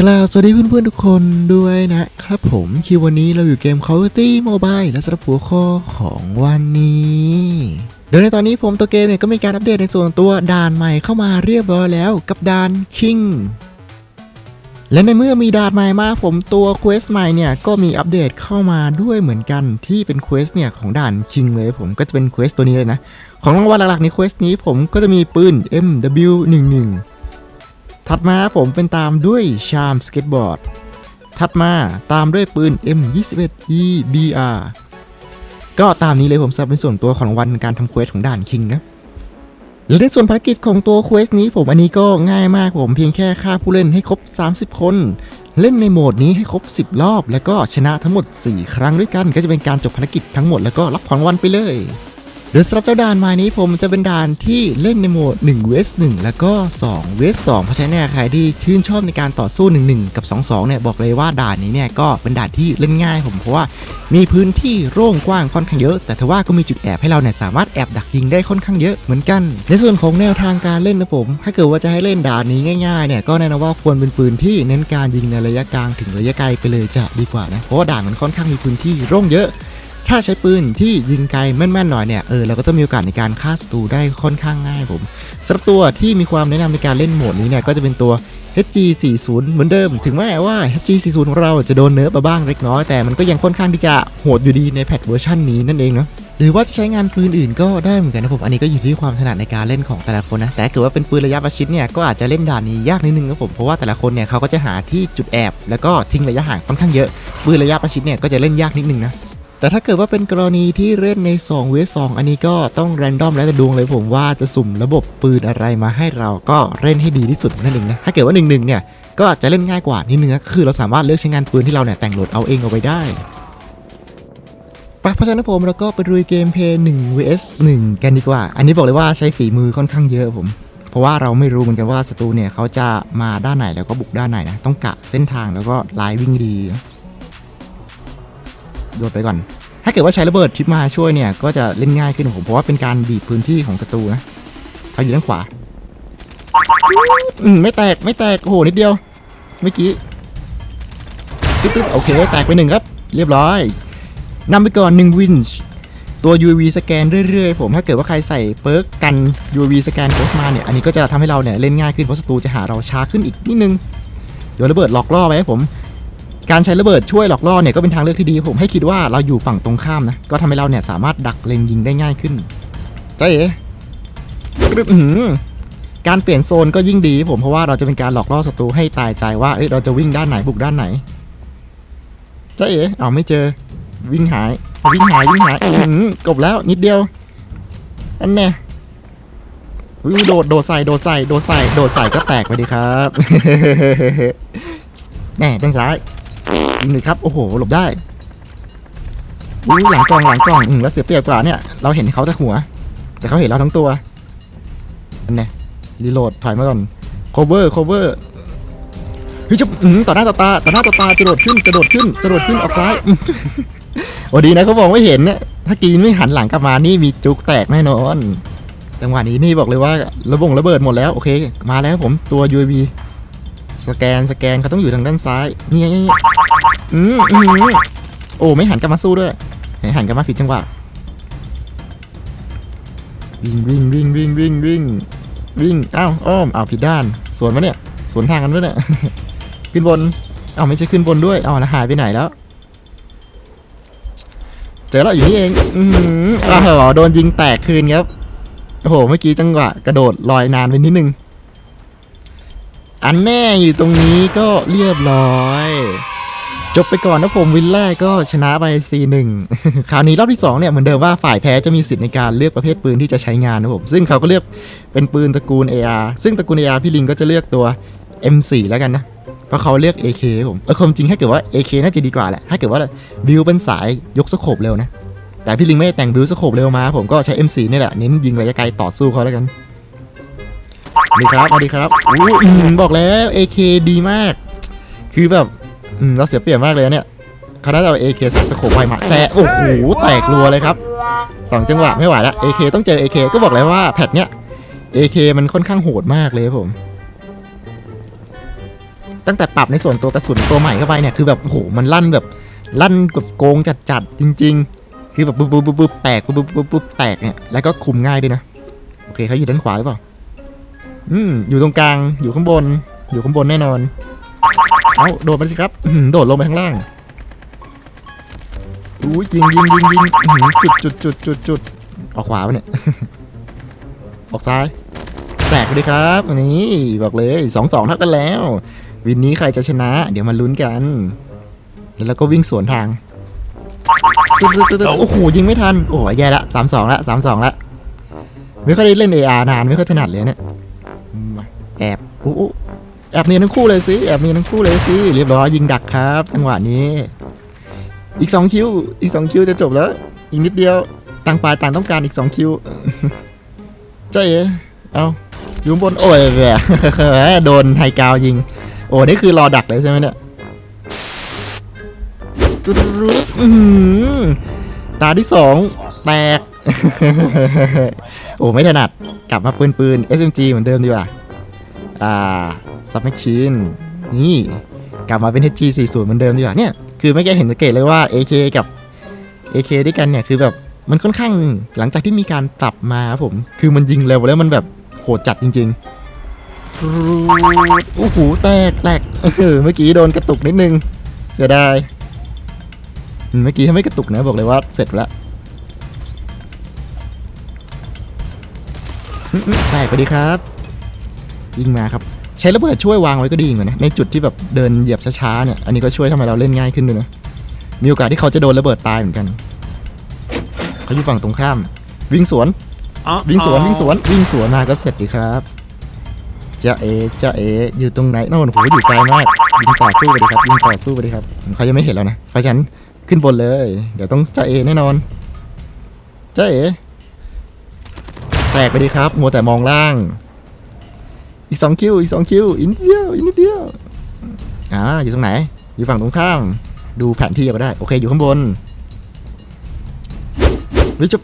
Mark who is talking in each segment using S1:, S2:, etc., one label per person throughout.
S1: ครับสวัสดีเพื่อนๆทุกคนด้วยนะครับผมคิววันนี้เราอยู่เกม Call of Duty Mobile และสำหรับหัวข้อของวันนี้โดยในตอนนี้ผมตัวเกมเนี่ยก็มีการอัปเดตในส่วนตัวด่านใหม่เข้ามาเรียบร้อยแล้วกับด่าน King และในเมื่อมีด่านใหม่มาผมตัวเควสใหม่เนี่ยก็มีอัปเดตเข้ามาด้วยเหมือนกันที่เป็นเควสเนี่ยของด่าน King เลยผมก็จะเป็นเควสตัวนี้เลยนะ ของรางวัลหลักๆในเควสนี้ผมก็จะมีปืน MW11 ถัดมาผมเป็นตามด้วยชามสเก็ตบอร์ด ถัดมาตามด้วยปืน M21EBR ก็ตามนี้เลยผมสำหรับในส่วนตัวของวัลการทำเควสของด่านคิงนะและในส่วนภารกิจของตัวเควสนี้ผมอันนี้ก็ง่ายมากผมเพียงแค่ฆ่าผู้เล่นให้ครบ 30 คน เล่นในโหมดนี้ให้ครบ 10 รอบ แล้วก็ชนะทั้งหมด 4 ครั้งด้วยกัน ก็จะเป็นการจบภารกิจทั้งหมดแล้วก็รับของวัลไปเลย โดยสำหรับเจ้าด่านมานี้ผมจะเป็นด่านที่เล่นในโหมด1 vs 1แล้วก็2 vs 2เพราะฉะนั้นใครที่ชื่นชอบในการต่อสู้ 1 1 กับ 2 2 เนี่ยบอกเลยว่าด่านนี้เนี่ยก็เป็นด่านที่เล่นง่ายผมเพราะว่ามีพื้นที่โล่งกว้างค่อนข้างเยอะ แต่ทว่าก็มีจุดแอบให้เราเนี่ยสามารถแอบดักยิงได้ค่อนข้างเยอะเหมือนกัน ในส่วนของแนวทางการเล่นนะผมถ้าเกิดว่าจะให้เล่นด่านนี้ง่ายๆเนี่ยก็แนะนำว่าควรเป็นปืนที่เน้นการยิงในระยะกลางถึงระยะไกลไปเลยจะดีกว่านะเพราะว่าด่านมันค่อนข้างมีพื้นที่โล่งเยอะ ถ้าใช้ปืนที่ยิงไกลแม่นๆหน่อยเนี่ยเออเราก็ต้องมีโอกาสในการฆ่าศัตรูได้ค่อนข้างง่ายผมสำหรับตัวที่มีความแนะนำในการเล่นโหมดนี้เนี่ยก็จะเป็นตัว HG40 เหมือนเดิม ถึงแม้ว่า HG40 ของเราจะโดนเนิร์ฟมาบ้างเล็กน้อย แต่มันก็ยังค่อนข้างที่จะโหดอยู่ดีในแพทเวอร์ชันนี้นั่นเองเนาะหรือว่าจะใช้งานปืนอื่นก็ได้เหมือนกันนะผม อันนี้ก็อยู่ที่ความถนัดในการเล่นของแต่ละคนนะ แต่ถ้าเกิดว่าเป็นปืนระยะประชิดเนี่ยก็อาจจะเล่นด่านนี้ยากนิดนึงครับผม เพราะว่าแต่ละคนเนี่ยเขาก็จะหาที่จุดแอบ แล้วก็ทิ้งระยะห่างค่อนข้างเยอะ ปืนระยะประชิดเนี่ยก็จะเล่นยากนิดนึงนะ แต่ถ้าเกิดว่าเป็นกรณีที่เล่นใน2เวส2อันนี้ก็ต้องแรนดอมแล้วแต่ดวงเลยผมว่าจะสุ่มระบบปืนอะไรมาให้เราก็เล่นให้ดีที่สุดนั่นเองนะถ้าเกิดว่า1นึเนี่ยก็จะเล่นง่ายกว่านิดนึงนะคือเราสามารถเลือกใช้งานปืนที่เราเนี่ยแต่งโหลดเอาเองเอาไว้ได้ไปเพราะฉะนั้นผมเราก็ไปดูเกมเพย์1 vs 1 กันดีกว่า อันนี้บอกเลยว่าใช้ฝีมือค่อนข้างเยอะผม เพราะว่าเราไม่รู้เหมือนกันว่าศัตรูเนี่ยเขาจะมาด้านไหนแล้วก็บุกด้านไหนนะต้องกะเส้นทางแล้วก็ลายวิ่งดี โดดไปก่อน ถ้าเกิดว่าใช้ระเบิดทิปมาช่วยเนี่ย ก็จะเล่นง่ายขึ้นผมเพราะว่าเป็นการบีบพื้นที่ของศัตรูนะเขาอยู่ด้านขวาอืมไม่แตกไม่แตกโอ้โหนิดเดียวเมื่อกี้ปึ๊บปึ๊บโอเคแตกไปหนึ่งครับ เรียบร้อยนำไปก่อนหนึ่งวินช์ตัว UAV สแกนเรื่อยๆ ผมถ้าเกิดว่าใครใส่เปิร์กกัน UAV สแกนโพสมาเนี่ย อันนี้ก็จะทำให้เราเนี่ยเล่นง่ายขึ้นเพราะศัตรูจะหาเราช้าขึ้นอีกนิดนึงเดี๋ยวระเบิดหลอกล่อไว้ให้ผม การใช้ระเบิดช่วยหลอกล่อเนี่ยก็เป็นทางเลือกที่ดี ผมให้คิดว่าเราอยู่ฝั่งตรงข้ามนะ ก็ทำให้เราเนี่ยสามารถดักเล็งยิงได้ง่ายขึ้นเจ๊ปึ๊บอื้อหือการเปลี่ยนโซนก็ยิ่งดีผมเพราะว่าเราจะเป็นการหลอกล่อศัตรูให้ตายใจว่าเอ้ยเราจะวิ่งด้านไหนบุกด้านไหนเจ๊เอ๋เอาไม่เจอ วิ่งหาย วิ่งหายวิ่งหายอื้อหือกบแล้วนิดเดียวอันแน่วิ่งโดดโดดใส่โดดใส่โดดใส่โดดใส่ก็แตกไปดีครับแน่ด้านซ้าย ยิงเลยครับ โอ้โห หลบได้อุ้ยหลังกล้องหลังกล้องอืมแล้วเสียเปรียบกว่าเนี่ย เราเห็นเขาแต่หัว แต่เขาเห็นเราทั้งตัวอันเนี้ยรีโหลดถอยมาก่อน cover cover เฮ้ยจะอืมต่อหน้าต่อตาต่อหน้าต่อตากระโดดขึ้นกระโดดขึ้นกระโดดขึ้นออกซ้ายอโอ้ดีนะเขามองไม่เห็นเนี่ยถ้ากีนไม่หันหลังกลับมานี่มีจุกแตกแน่นอนจังหวะนี้นี่บอกเลยว่าระบงระเบิดหมดแล้วโอเค มาแล้วผมตัว UAV สแกนสแกนเขาต้องอยู่ทางด้านซ้ายนี่ไงอืมอืมโอ้ไม่หันกลับมาสู้ด้วยห้หันกลับมาผิดจังหวะวิ่งวิ่งวิ่งวิ่งวิ่งวิ่งวิ่งอ้าวอ้อมอ้าวผิดด้าน สวนมาเนี่ยสวนทางกันด้วยเนี่ยขึ้นบนอ้าวไม่ใช่ขึ้นบนด้วยอ้าวแล้วหายไปไหนแล้ว เจอแล้วอยู่นี่เอง อือหืออ้าวโดนยิงแตกคืนครับโอ้โหเมื่อกี้จังหวะกระโดดลอยนานไปนิดนึง อันแน่อยู่ตรงนี้ก็เรียบร้อย จบไปก่อนนะผมวินแรกก็ชนะไป C1 คราวนี้รอบที่2เนี่ยเหมือนเดิมว่าฝ่ายแพ้จะมีสิทธิ์ในการเลือกประเภทปืนที่จะใช้งานนะผมซึ่งเขาก็เลือกเป็นปืนตระกูล AR ซึ่งตระกูล AR พี่ลิงก็จะเลือกตัว M4 แล้วกันนะเพราะเขาเลือก AK ผมเออความจริงถ้าเกิดว่า AK น่าจะดีกว่าแหละถ้าเกิดว่าบิวเป็นสายยกสโคบเร็วนะแต่พี่ลิงไม่ได้แต่งบิวสโคบเร็วมาผมก็ใช้ M4 นี่แหละเน้นยิงระยะไกลต่อสู้เขาแล้วกัน สวัสดีครับสวัสดีครับอู้อืมบอกแล้ว AK ดีมาก คือแบบอืมเราเสียเปรียบมากเลยเนี่ยเขาน่าจะเอา AK ใส่สโคบไปมาแต่โอ้โหแตกรัวเลยครับสองจังหวะไม่ไหวละ AK ต้องเจอ AK ก็บอกแล้วว่าแพทเนี้ย AK มันค่อนข้างโหดมากเลยผม ตั้งแต่ปรับในส่วนตัวกระสุนตัวใหม่เข้าไปเนี่ยคือแบบโอ้โหมันลั่นแบบลั่นแบบโกงจัดๆจริง ๆ คือแบบปุ๊บปุ๊บปุ๊บปุ๊บแตกปุ๊บปุ๊บปุ๊บปุ๊บแตกเนี่ยแล้วก็คุมง่ายด้วยนะโอเคเขาอยู่ด้านขวาหรือเปล่า อืมอยู่ตรงกลางอยู่ข้างบน อยู่ข้างบนแน่นอน เอาโดดไปสิครับโดดลงไปข้างล่างอู้ยิงยิงยิงยิงจุดจุดจุดจุดจุดออกขวาปเนี่ย ออกซ้าย แตกเลยครับอันนี้บอกเลยสองสองเท่ากันแล้ว วินนี้ใครจะชนะ เดี๋ยวมาลุ้นกัน แล้วก็วิ่งสวนทางตึ๊ดตึ๊ดโอ้โหยิงไม่ทัน โอ้ยแย่ละสามสองละสามสองละ ไม่ค่อยได้เล่น AR นาน ไม่ค่อยถนัดเลยเนี่ย แอบอู้แอบเนียนทั้งคู่เลยสิแอบเนียนทั้งคู่เลยสิเรียบร้อยยิงดักครับจังหวะนี้ อีกสองคิวอีกสองคิวจะจบแล้ว อีกนิดเดียวต่างฝ่ายต่างต้องการอีกสองคิวเจ๊เอเอาอยู่ข้างบนโอ้ยแหมโดนไฮกาวยิง โอ้นี่คือรอดักเลยใช่ไหมเนี่ยตุ๊ดรุ๊ดอื้อหือตาที่สองแตก โอ้ไม่ถนัดกลับมาปืนปืน SMG เหมือนเดิมดีกว่า อ่าซับแมชชีนนี่กลับมาเป็น HG 40 เหมือนเดิมดีกว่าเนี่ยคือไม่แกเห็นสังเกตเลยว่า AK กับ AK ด้วยกันเนี่ยคือแบบมันค่อนข้างหลังจากที่มีการปรับมาครับผม คือมันยิงเร็วแล้วมันแบบโหดจัดจริงๆโอ้โหแตกแตกเออเมื่อกี้โดนกระตุกนิดนึงเสียดายเมื่อกี้ถ้าไม่กระตุกนะบอกเลยว่าเสร็จแล้วแตกไปดีครับ ยิงมาครับ ใช้ระเบิดช่วยวางไว้ก็ดีเหมือนกันนะในจุดที่แบบเดินเหยียบช้าๆเนี่ยอันนี้ก็ช่วยทำให้เราเล่นง่ายขึ้นด้วยนะมีโอกาสที่เขาจะโดนระเบิดตายเหมือนกันเขาอยู่ฝั่งตรงข้าม วิ่งสวนวิ่งสวนวิ่งสวนวิ่งสวนมาก็เสร็จดีครับจะเอจะเออยู่ตรงไหนโน่นโหอยู่ไกลมากยิงต่อสู้ไปดีครับยิงต่อสู้ไปดีครับเขายังไม่เห็นแล้วนะเพราะฉะนั้นขึ้นบนเลย เดี๋ยวต้องจะเอแน่นอนจะเอแตกไปดีครับ มัวแต่มองล่าง อีกสองคิวอีกสองคิวอีกนิดเดียวอีกนิดเดียวอ่าอยู่ตรงไหน อยู่ฝั่งตรงข้ามดูแผนที่ก็ได้ โอเค อยู่ข้างบนเฮ้ยจะ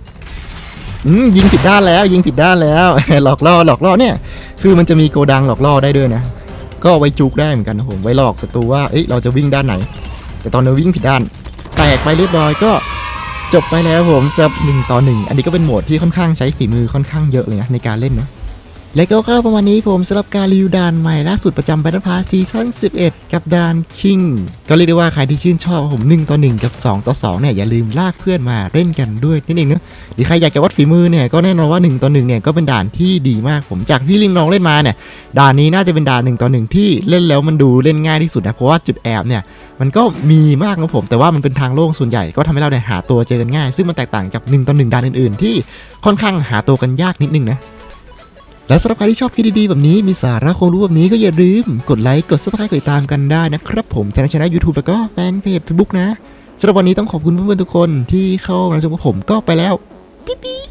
S1: ยิงผิดด้านแล้ว ยิงผิดด้านแล้ว หลอกล่อหลอกล่อเนี่ย คือมันจะมีโกดังหลอกล่อได้ด้วยนะ ก็ไว้จุกได้เหมือนกันนะผมไว้หลอกศัตรูว่าเอ้ยเราจะวิ่งด้านไหน แต่ตอนเราวิ่งผิดด้าน แตกไปเรียบร้อยก็จบไปแล้วผมจะหนึ่งต่อหนึ่งอันนี้ก็เป็นโหมดที่ค่อนข้างใช้ฝีมือค่อนข้างเยอะเลยนะในการเล่นนะ และก็เข้าประมาณนี้ผมสำหรับการรีวิวด่านใหม่ล่าสุดประจำ Battle Pass ซีซั่น11 กับด่าน King ก็เรียกได้ว่าใครที่ชื่นชอบผม1ต่อ1กับ 2 ต่อ2เนี่ยอย่าลืมลากเพื่อนมาเล่นกันด้วยนั่นเองเนะหรือใครอยากจะวัดฝีมือเนี่ยก็แน่นอนว่า1ต่อ1เนี่ยก็เป็นด่านที่ดีมากผมจากที่ลิงลองเล่นมาเนี่ยด่านนี้น่าจะเป็นด่าน1ต่อ1ที่เล่นแล้วมันดูเล่นง่ายที่สุดนะเพราะว่าจุดแอบเนี่ยมันก็มีมากนะผม แต่ว่ามันเป็นทางโล่งส่วนใหญ่ก็ทำให้เราเนี่ยหาตัวเจอกันง่าย ซึ่งมันแตกต่างจาก1ต่อ1ด่านอื่นๆ ที่ค่อนข้างหาตัวกันยากนิดนึงนะ และสำหรับใครที่ชอบคลิปดีๆแบบนี้มีสาระความรู้แบบนี้ก็อย่าลืม กดไลค์กดซับสไครต์กดติดตามกันได้นะครับผมทางช่องยูทูบแล้วก็แฟนเพจเฟซบุ๊กนะสำหรับวันนี้ต้องขอบคุณเพื่อนๆทุกคนที่เข้ามาชมกับผมก็ไปแล้วปิ๊ปิ๊บ